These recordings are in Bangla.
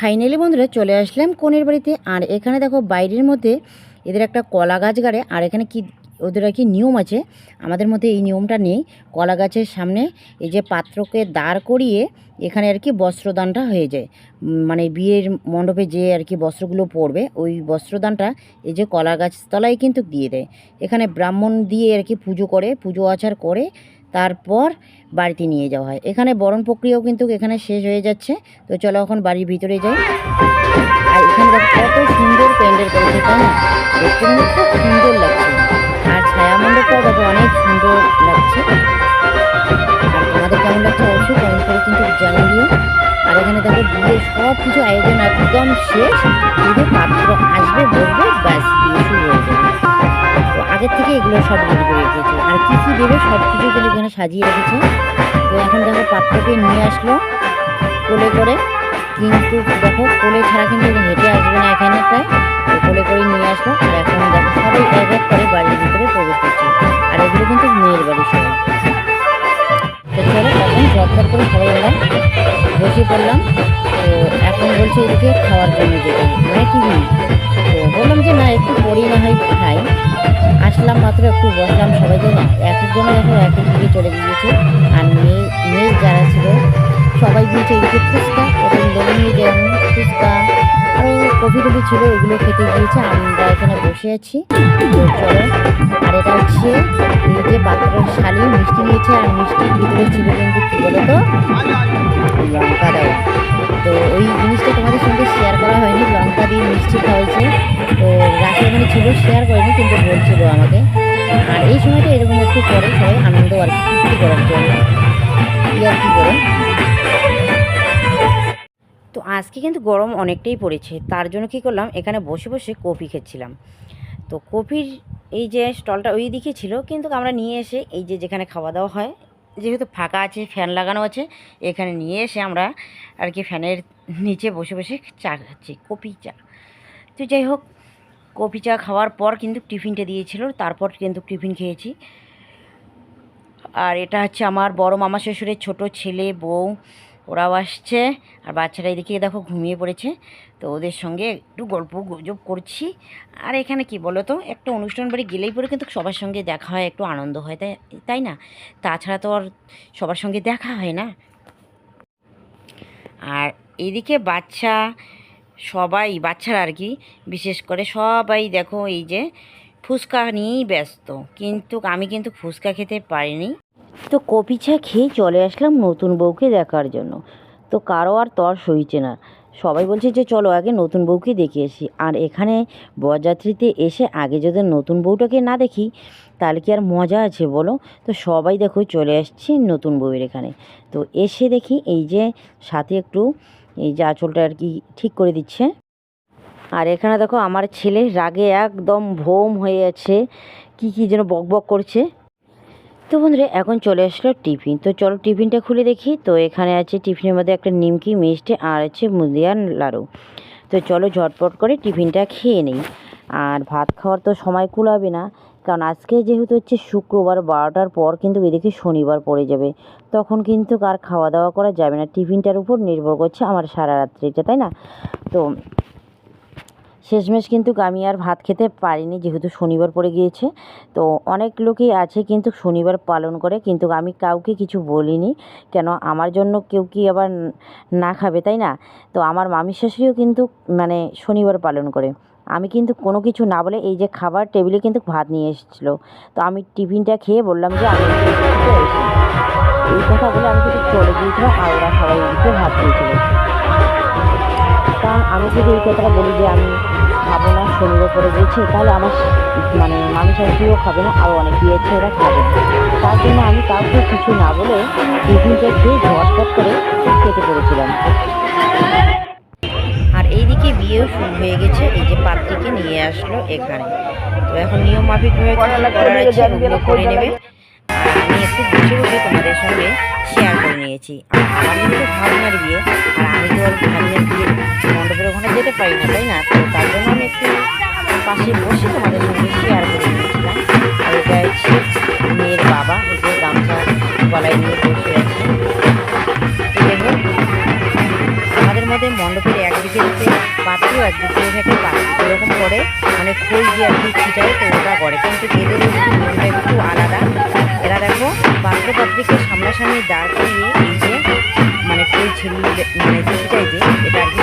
ফাইনালি বন্ধুরা চলে আসলাম কনের বাড়িতে। আর এখানে দেখো বাইরের মধ্যে এদের একটা কলা গাছ গাড়ে, আর এখানে কি ওদের আর কি নিয়ম আছে, আমাদের মধ্যে এই নিয়মটা নেই। কলা গাছের সামনে এই যে পাত্রকে দাঁড় করিয়ে এখানে আর কি বস্ত্রদানটা হয়ে যায়। মানে বিয়ের মণ্ডপে যে আর কি বস্ত্রগুলো পরবে, ওই বস্ত্রদানটা এই যে কলা গাছ তলায় কিন্তু দিয়ে দেয়। এখানে ব্রাহ্মণ দিয়ে আর কি পুজো করে, পুজো আচার করে তারপর বাড়িতে নিয়ে যাওয়া হয়। এখানে বরণ প্রক্রিয়াও কিন্তু এখানে শেষ হয়ে যাচ্ছে। তো চলো এখন বাড়ির ভিতরে যাই। আর এখানে কত সুন্দর প্যান্ডেল করেছে, তাই না? দেখতে কিন্তু খুব সুন্দর লাগছে। আর ছায়া মণ্ডপটাও দেখো অনেক সুন্দর লাগছে। আর তোমাদের কেমন লাগছে অবশ্যই কমেন্ট করে কিন্তু জানিয়ে আর এখানে দেখো বিয়ের সব কিছু আয়োজন একদম শেষ। শুধু পাত্র আসবে, বসবে, ব্যাস, বিয়ে শুরু হয়ে যাবে। আগের থেকে এগুলো সব রেডি করে রেখেছে। আর কী কী দেবে সব কিছু কিন্তু এখানে সাজিয়ে রেখেছে। তো এখন দেখো পাত্রকে নিয়ে আসলো কোলে করে। কিন্তু দেখো কোলে ছাড়া কিন্তু হেঁটে আসবে না এখানে প্রায়। কোলে করে নিয়ে আসলো। আর এখন দেখো সবাই এক এক করে বাড়ির ভিতরে প্রবেশ করছে। আর এগুলো কিন্তু মেয়ের বাড়ি সবাই তো চলো এখন ঝটঝট করে সবাই আমরা বসে পড়লাম। তো এখন বলছে এদিকে খাওয়ার জন্য যেতে মানে টিভি মাত্র একটু বসলাম সবাই যেন না এক একজনে এখন এক এক দিকে চলে গিয়েছে। আর মেয়ে মেয়ে যারা ছিল, সবাই গিয়েছে এদিকে আরও কফি টফি ছিল, এগুলো খেতে গিয়েছে আমরা এখানে বসে আছি। আর এটা হচ্ছে এই যে শালি, মিষ্টি নিয়েছে, আর মিষ্টির ভিতরে ছিল কিন্তু কী বলো তো লঙ্কা দেওয়া তো ওই জিনিসটা তোমাদের সঙ্গে শেয়ার করা হয়নি, লঙ্কা দিয়ে মিষ্টি খাওয়াইছে। তো রাতে মানে ছিল শেয়ার করেনি, কিন্তু বলছিল আমাকে। আর এই সময়টা এরকম একটু করে সবাই, আনন্দ আর কি করার জন্য? ইয়ার কি করে? তো আজকে কিন্তু গরম অনেকটাই পড়েছে। তার জন্য কি করলাম, এখানে বসে বসে কপি খেচ্ছিলাম। তো কপির এই যে স্টলটা ওই দিকে ছিল, কিন্তু আমরা নিয়ে এসে এই যে যেখানে খাওয়া দাওয়া হয়, যেহেতু ফাঁকা আছে, ফ্যান লাগানো আছে, এখানে নিয়ে এসে আমরা আর কি ফ্যানের নিচে বসে বসে চা খাচ্ছি কপি চা। তো যাই হোক কপি চা খাওয়ার পর কিন্তু টিফিনটা দিয়েছিল, তারপর কিন্তু টিফিন খেয়েছি। আর এটা হচ্ছে আমার বড় মামা শ্বশুরের ছোট ছেলে, বউ ওরাও আসছে, আর বাচ্চারা এদিকে দেখো ঘুমিয়ে পড়েছে। তো ওদের সঙ্গে একটু গল্প গুজব করছি। আর এখানে কি বলো তো একটা অনুষ্ঠান বাড়ি গেলেই পরে কিন্তু সবার সঙ্গে দেখা হয়, একটু আনন্দ হয়, তাই তাই না? তাছাড়া তো আর সবার সঙ্গে দেখা হয় না। আর এদিকে বাচ্চা সবাই, বাচ্চারা আর কি, বিশেষ করে সবাই দেখো এই যে ফুচকা নিয়েই ব্যস্ত। কিন্তু আমি কিন্তু ফুচকা খেতে পারিনি। তো কপি চা খেয়ে চলে আসলাম নতুন বউকে দেখার জন্য। তো কারও আর তর সইছে না। সবাই বলছে যে, চলো আগে নতুন বউকে দেখে আসি। আর এখানে বরযাত্রীতে এসে আগে যদি নতুন বউটাকে না দেখি, তাহলে কি আর মজা আছে বলো? তো সবাই দেখো চলে আসছি নতুন বউয়ের এখানে। তো এসে দেখি এই যে সাথে একটু এই যে আঁচলটা আর কি ঠিক করে দিচ্ছে। আর এখানে দেখো আমার ছেলে রাগে একদম ভোম হয়ে আছে। কি কি যেন বক বক করছে। তো বন্ধুরা, এখন চলে আসলো টিফিন। তো চলো টিফিনটা খুলে দেখি। তো এখানে আছে টিফিনের মধ্যে একটা নিমকি, মিষ্টি আর আছে মুদিয়ান লাড়ু। তো চলো ঝটপট করে টিফিনটা খেয়ে নিই। আর ভাত খাওয়ার তো সময় কুলাবে না। কারণ আজকে যেহেতু হচ্ছে শুক্রবার বারোটার পর কিন্তু এদিকে শনিবার পড়ে যাবে। তখন কিন্তু আর খাওয়া দাওয়া করা যাবে না। টিফিনটার উপর নির্ভর করছে আমার সারা রাত্রিটা, তাই না? তো শেষমেশ কিন্তু আমি আর ভাত খেতে পারিনি, যেহেতু শনিবার পড়ে গিয়েছে। তো অনেক লোকই আছে কিন্তু শনিবার পালন করে, কিন্তু আমি কাউকে কিছু বলিনি। কেন? আমার জন্য কেউ কি আবার না খাবে, তাই না? তো আমার মামি শাশুড়িও কিন্তু মানে শনিবার পালন করে। আমি কিন্তু কোনো কিছু না বলে এই যে খাবার টেবিলে কিন্তু ভাত নিয়ে এসেছিল। তো আমি টিফিনটা খেয়ে বললাম যে আমি। এই কথা বলে আমি কিন্তু চলে গিয়েছিলাম আর ওরা সবাই ভাত দিয়েছিল কারণ আমি যদি এই কথাটা বলি যে আমি খাব না পরে গেছে তাহলে আমার মানে মামি শাশুড়িও খাবে না আরও অনেক দিয়েছে ওরা খাবে। না তার জন্য আমি কাউকে কিছু না বলে টিফিনটা খেয়ে ঝটপট করে কেটে পড়েছিলাম আর এইদিকে বিয়েও শুরু হয়ে গেছে এই যে পাত্রীকে নিয়ে আসলো এখানে। তো এখন নিয়ম মাফিকভাবে করার আছে করে নেবে। আমি একটু বুঝে বুঝে তোমাদের সঙ্গে শেয়ার করে নিয়েছি আমার তো ভাগনার বিয়ে, আর আমি তো ওর ভাগনার বিয়ে মণ্ডপের ওখানে যেতে পারি না, তাই না? তো তার জন্য আমি একটু পাশে বসে তোমাদের সঙ্গে শেয়ার করে নিয়েছিলাম। আর এটা হচ্ছে মেয়ের বাবা যে গামছা গলায় নিয়ে বসে আছে। আমাদের মধ্যে মণ্ডপের একদিকে হচ্ছে পাত্র একদিকে থাকে পাত্র। এরকম করে মানে ফুল দিয়ে আর কি ছিটায়, তো ওটা করে কিন্তু এদের মনটা একটু আলাদা। এরা দেখো পাত্রপাত্রীকে সামনাসামনি দাঁড় করিয়ে এই যে মানে খোল ছিড়িয়ে মানে ছিটাই যে, এটা আর কি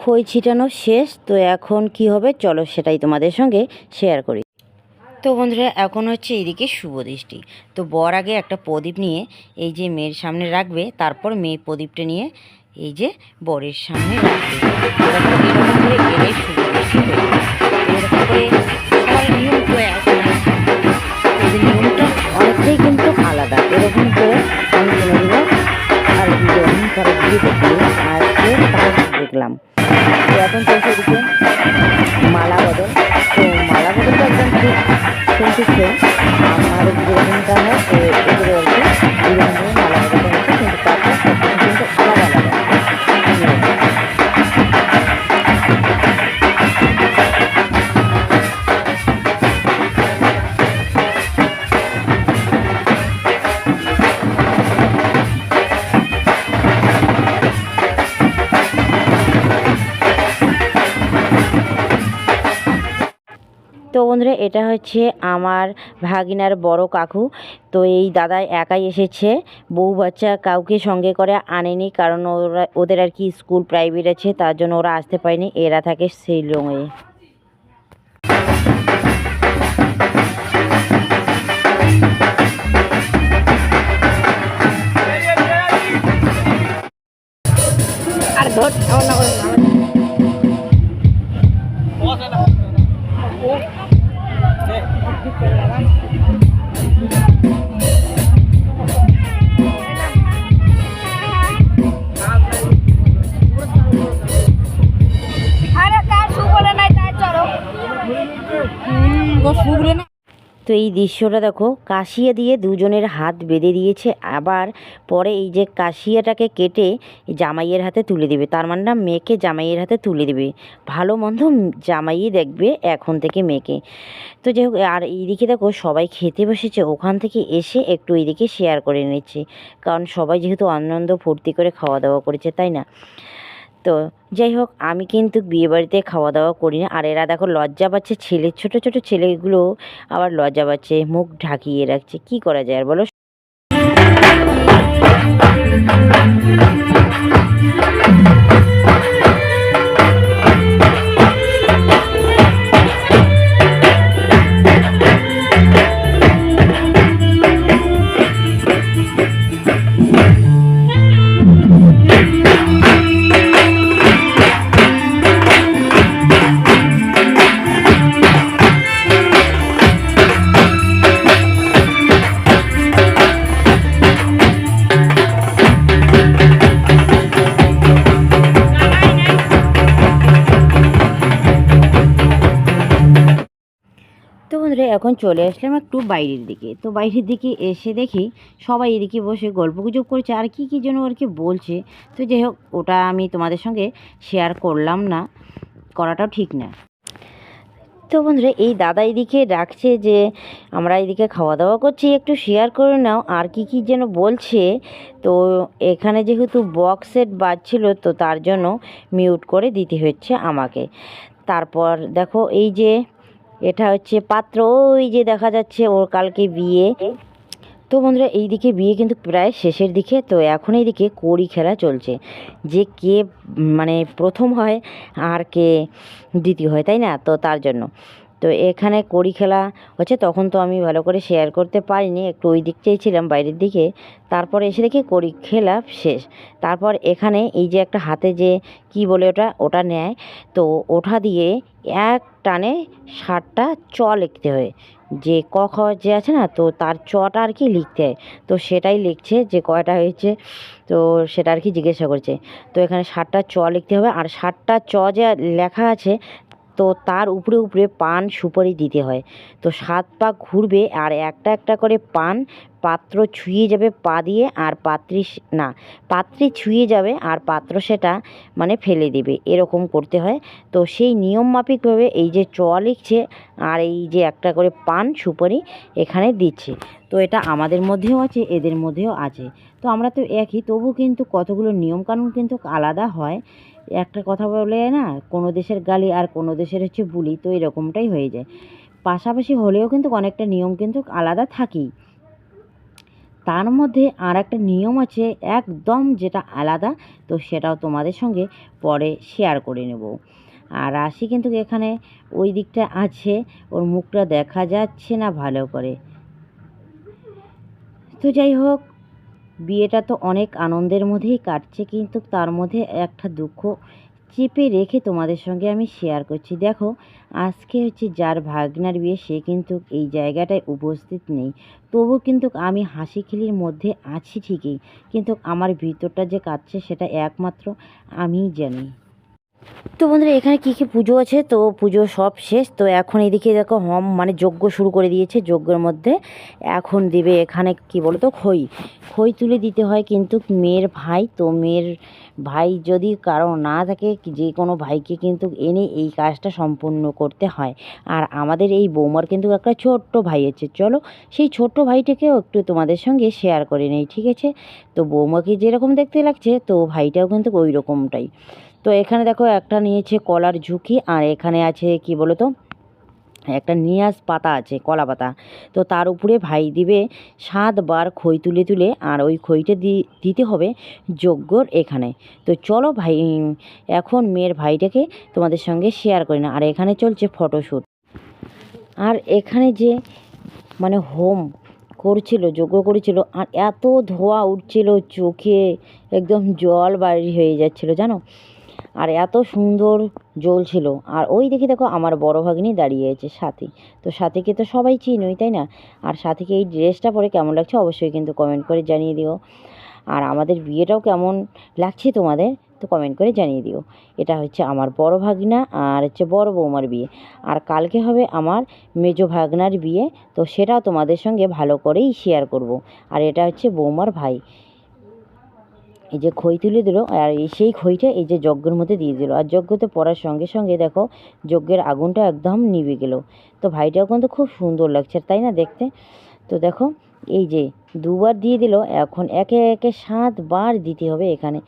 খই ছিটানো শেষ, তো এখন কি হবে? চলো সেটাই তোমাদের সঙ্গে শেয়ার করি। তো বন্ধুরা, এখন হচ্ছে এদিকে শুভ দৃষ্টি। তো বর আগে একটা প্রদীপ নিয়ে এই যে মেয়ের সামনে রাখবে, তারপর মেয়ে প্রদীপটা নিয়ে এই যে বরের সামনে রাখবে। এরকম করে এলেই শুভ দৃষ্টি হয়ে যায়। এরকম করে সবার নিয়ম এরকম করে আমি কোনোদিনও আর যখন তারা দিয়ে দেখলাম। আর দেখলাম এখন চলছে এটা হচ্ছে আমার ভাগিনার বড় কাকু। তো এই দাদা একাই এসেছে। বউ বাচ্চা কাউকে সঙ্গে করে আনেনি কারণ ওরা, ওদের আর কি স্কুল প্রাইভেট আছে, তার জন্য ওরা আসতে পারেনি। এরা থাকে শিলংয়ে আর ধর তো এই দৃশ্যটা দেখো, কাশিয়া দিয়ে দুজনের হাত বেঁধে দিয়েছে, আবার পরে এই যে কাশিয়াটাকে কেটে জামাইয়ের হাতে তুলে দেবে, তার মানে না মেয়েকে জামাইয়ের হাতে তুলে দেবে। ভালো মন্দ জামাইই দেখবে এখন থেকে মেয়েকে। তো যাই হোক, আর এইদিকে দেখো সবাই খেতে বসেছে, ওখান থেকে এসে একটু এইদিকে শেয়ার করে নিচ্ছে, কারণ সবাই যেহেতু আনন্দ ফুর্তি করে খাওয়া দাওয়া করেছে, তাই না? তো যাই হোক, আমি কিন্তু বিয়েবাড়িতে খাওয়া দাওয়া করি না। আর এরা দেখো লজ্জা পাচ্ছে, ছেলে, ছোট ছোট ছেলেগুলো আবার লজ্জা পাচ্ছে, মুখ ঢাকিয়ে রাখছে। কি করা যায় আর বলো? এখন চলে আসলাম একটু বাইরের দিকে। তো বাইরের দিকে এসে দেখি সবাই এদিকে বসে গল্প গুজব করছে আর কি কী যেন আর কি বলছে। তো যাই হোক, ওটা আমি তোমাদের সঙ্গে শেয়ার করলাম না, করাটাও ঠিক না। তো বন্ধুরা, এই দাদা এদিকে ডাকছে যে, আমরা এদিকে খাওয়া দাওয়া করছি, একটু শেয়ার করে নাও, আর কি কি যেন বলছে। তো এখানে যেহেতু বক্স সেট বাজছিল, তো তার জন্য মিউট করে দিতে হচ্ছে আমাকে। তারপর দেখো, এই যে এটা হচ্ছে পাত্র, ওই যে দেখা যাচ্ছে ওর কালকে বিয়ে। তো বন্ধুরা এইদিকে বিয়ে কিন্তু প্রায় শেষের দিকে, তো এখন এই দিকে কড়ি খেলা চলছে। যে কে মানে প্রথম হয় আর কে দ্বিতীয় হয়, তাই না? তো তার জন্য। তো এখানে কড়ি খেলা হচ্ছে, তখন তো আমি ভালো করে শেয়ার করতে পারিনি, একটু ওই দিক চেয়েছিলাম বাইরের দিকে। তারপরে এসে দেখি কড়ি খেলা শেষ। তারপর এখানে এই যে একটা হাতে যে কি বলে ওটা ওটা নেয়, তো ওঠা দিয়ে এক টানে ষাটটা চ লিখতে হয়। যে ক খ যে আছে না, তো তার চটা আর কি লিখতে হয়। তো সেটাই লিখছে যে কয়টা হয়েছে, তো সেটা আর কি জিজ্ঞাসা করছে। তো এখানে ষাটটা চ লিখতে হবে, আর ষাটটা চ যে লেখা আছে তো তার উপরে উপরে পান সুপারি দিতে হয়। তো সাত পা ঘুরবে আর একটা একটা করে পান পাত্র ছুঁয়ে যাবে পা দিয়ে আর পাত্রী না, পাত্রী ছুঁয়ে যাবে আর পাত্র সেটা মানে ফেলে দেবে। এরকম করতে হয়। তো সেই নিয়ম মাফিকভাবে এই যে চ লিখছে আর এই যে একটা করে পান সুপারি এখানে দিচ্ছে। তো এটা আমাদের মধ্যেও আছে, এদের মধ্যেও আছে। তো আমরা তো একই, তবু কিন্তু কতগুলো নিয়মকানুন কিন্তু আলাদা হয়। একটা কথা বলে না, কোনো দেশের গালি আর কোনো দেশের হচ্ছে বুলি, তো এরকমটাই হয়ে যায়। পাশাপাশি হলেও কিন্তু অনেকটা নিয়ম কিন্তু আলাদা থাকেই। তার মধ্যে আর একটা নিয়ম আছে একদম যেটা আলাদা, তো সেটাও তোমাদের সঙ্গে পরে শেয়ার করে নেব। আর রাশি কিন্তু এখানে, ওই দিকটা আছে, ওর মুখটা দেখা যাচ্ছে না ভালো করে। তো যাই হোক বিয়েটা তো অনেক আনন্দের মধ্যেই কাটছে, কিন্তু তার মধ্যে একটা দুঃখ চেপে রেখে তোমাদের সঙ্গে আমি শেয়ার করছি। দেখো, আজকে হচ্ছে যার ভাগনার বিয়ে, সে কিন্তু এই জায়গাটায় উপস্থিত নেই। তবু কিন্তু আমি হাসি খিলির মধ্যে আছি ঠিকই, কিন্তু আমার ভিতরটা যে কাটছে সেটা একমাত্র আমিই জানি। তো বন্ধুরা, এখানে কী কী পুজো আছে? তো পুজো সব শেষ। তো এখন এদিকে দেখো হম মানে যজ্ঞ শুরু করে দিয়েছে যজ্ঞের মধ্যে। এখন দিবে এখানে কি বলো তো খই। খই তুলে দিতে হয় কিন্তু মেয়ের ভাই, তো মেয়ের ভাই যদি কারও না থাকে, যে কোনো ভাইকে কিন্তু এনে এই কাজটা সম্পূর্ণ করতে হয়। আর আমাদের এই বৌমার কিন্তু একটা ছোট্ট ভাই আছে। চলো, সেই ছোট্ট ভাইটাকেও একটু তোমাদের সঙ্গে শেয়ার করে নেই, ঠিক আছে? তো বৌমাকে যেরকম দেখতে লাগছে, তো ভাইটাও কিন্তু ওই রকমটাই তো এখানে দেখো একটা নিয়েছে কলার ঝুঁকি, আর এখানে আছে কি বলো তো একটা নিয়াজ পাতা আছে, কলা পাতা। তো তার উপরে ভাই দিবে সাতবার খই তুলে তুলে, আর ওই খইটা দিতে হবে যজ্ঞর এখানে। তো চলো ভাই এখন মেয়ের ভাইটাকে তোমাদের সঙ্গে শেয়ার করি না। আর এখানে চলছে ফটোশ্যুট আর এখানে যে মানে হোম করছিল, যজ্ঞ করেছিল, আর এত ধোঁয়া উঠছিল চোখে, একদম জল বাড়ি হয়ে যাচ্ছিল, জানো? আর এত সুন্দর জ্বলছিল। আর ওই দেখি দেখো আমার বড় ভাগ্নি দাঁড়িয়ে আছে সাথী। তো সাথীকে তো সবাই চিনোই, তাই না? আর সাথীকে এই ড্রেসটা পরে কেমন লাগছে অবশ্যই কিন্তু কমেন্ট করে জানিয়ে দিও। আর আমাদের বিয়েটাও কেমন লাগছে তোমাদের, তো কমেন্ট করে জানিয়ে দিও। এটা হচ্ছে আমার বড় ভাগনা আর হচ্ছে বড় বৌমার বিয়ে। আর কালকে হবে আমার মেজো ভাগনার বিয়ে, তো সেটাও তোমাদের সঙ্গে ভালো করেই শেয়ার করব। আর এটা হচ্ছে বৌমার ভাই। এই যে খই তুলে দিল, আর এই সেই খইটা এই যে যজ্ঞের মধ্যে দিয়ে দিল। আর যজ্ঞতে পড়ার সঙ্গে সঙ্গে দেখো, যজ্ঞের আগুনটা একদম নিভে গেল। তো ভাইটাও কিন্তু খুব সুন্দর লাগছে, তাই না দেখতে? তো দেখো, এই যে দুবার দিয়ে দিল, এখন একে একে সাতবার দিতে হবে এখানে।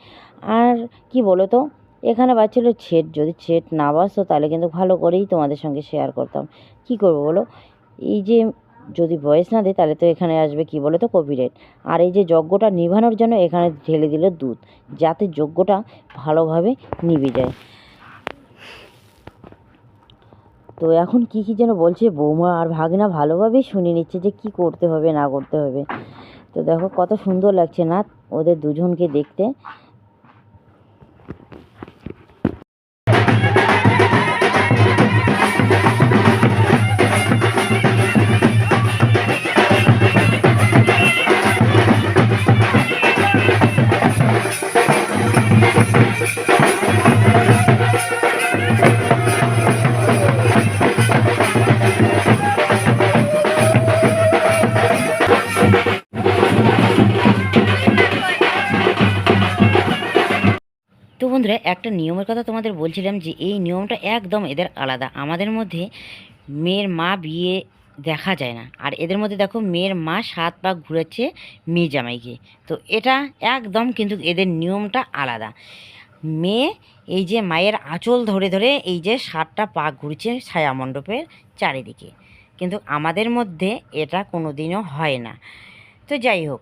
আর কি বলো তো এখানে বাজছিল ছেট, যদি ছেট না বাজতো তাহলে কিন্তু ভালো করেই তোমাদের সঙ্গে শেয়ার করতাম। কি করব বলো? এই যে যদি ভয়েস না দেয়, তাহলে তো এখানে আসবে কি বলে তো কপিরাইট আর এই যে যজ্ঞটা নিভানোর জন্য এখানে ঢেলে দিল দুধ, যাতে যজ্ঞটা ভালোভাবে নিভে যায়। তো এখন কি কি যেন বলছে, বৌমা আর ভাগনা ভালোভাবেই শুনে নিচ্ছে যে কি করতে হবে, না করতে হবে। তো দেখো কত সুন্দর লাগছে না ওদের দুজনকে দেখতে। বন্ধুরা, একটা নিয়মের কথা তোমাদের বলছিলাম যে এই নিয়মটা একদম এদের আলাদা। আমাদের মধ্যে মেয়ের মা বিয়ে দেখা যায় না। আর এদের মধ্যে দেখো, মেয়ের মা সাত পাক ঘুরেছে মেয়ে জামাইকে। তো এটা একদম কিন্তু এদের নিয়মটা আলাদা। মেয়ে এই যে মায়ের আঁচল ধরে ধরে এই যে সাতটা পাক ঘুরছে ছায়া মণ্ডপের চারিদিকে। কিন্তু আমাদের মধ্যে এটা কোনো দিনও হয় না। তো যাই হোক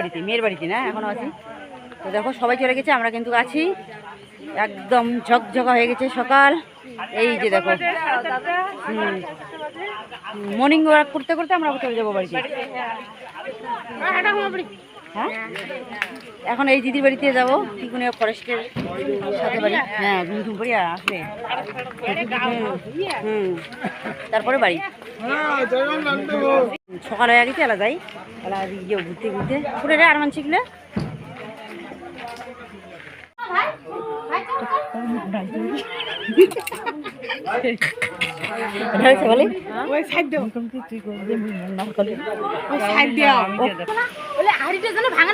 বাড়িতে, মেয়ের বাড়িতে না? এখনও আছি। তো দেখো, সবাই চলে গেছে, আমরা কিন্তু আছি। একদম ঝকঝকা হয়ে গেছে সকাল। এই যে দেখো। মর্নিং ওয়াক করতে করতে আমরা চলে যাব বাড়িতে। হ্যাঁ? এখন এই দিদির বাড়িতে যাব টিকুনিয়া ফরেস্টের সাথে বাড়ি। হ্যাঁ ঘুম ঘুম আসবে। হুম। তারপরে বাড়ি। সকাল হয়ে গেছে এলা যাই। এলা গিয়ে ঘুরতে ঘুরতে। ঘুরে রে আর মান শিখলে বলে? বলে হাড়িটা যেন ভাঙে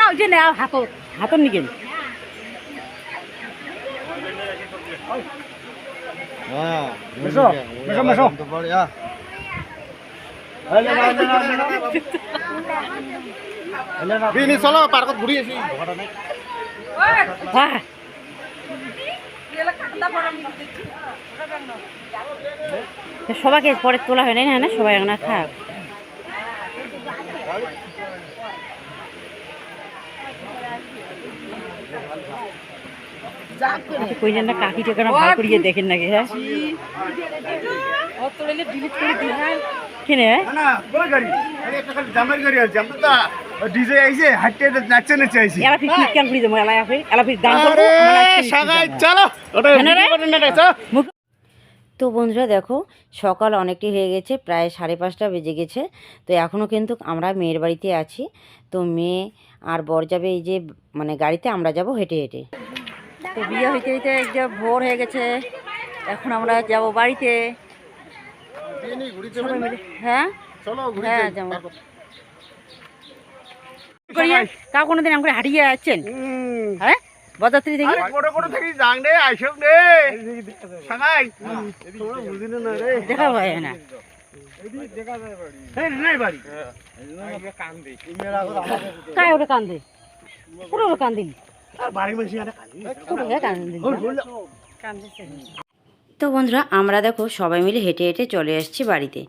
না চলো পার্কত ঘূৰি আছি সবাইকে পরে তোলা হয় না না সবাই এখন খাক। কই যেন কাকি টেকানো ভালো করিয়ে দেখেন নাকি হ্যাঁ? কেনে ডিজে আইছে হাঁটতে আইছি। এলা এলা করব সাগাই চলো। ওটা হ্যাঁ চলো। মুখ- তো বন্ধুরা দেখো সকাল অনেকটি হয়ে গেছে প্রায় সাড়ে পাঁচটা বেজে গেছে। তো এখনও কিন্তু আমরা মেয়ের বাড়িতে আছি। তো মেয়ে আর বর যাবে এই যে মানে গাড়িতে আমরা যাব হেঁটে হেঁটে। তো বিয়ে হইতে হইতে যে ভোর হয়ে গেছে এখন আমরা যাব বাড়িতে। হ্যাঁ? হ্যাঁ কাউ কোনোদিন আমাকে হাঁটিয়ে যাচ্ছেন? হ্যাঁ? বরযাত্রী থেকে বড় বড় থাকি যাং সাগাই তোমরা না রে। দেখা হয় না। কান্দে? পুরো আর বাড়ি বসে কান্দিনি বল তো বন্ধুরা, আমরা দেখো সবাই মিলে হেঁটে হেঁটে চলে আসছি বাড়িতে।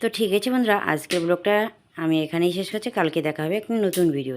তো ঠিক আছে বন্ধুরা, আজকের ব্লগটা আমি এখানেই শেষ করছি। কালকে দেখা হবে একটি নতুন ভিডিও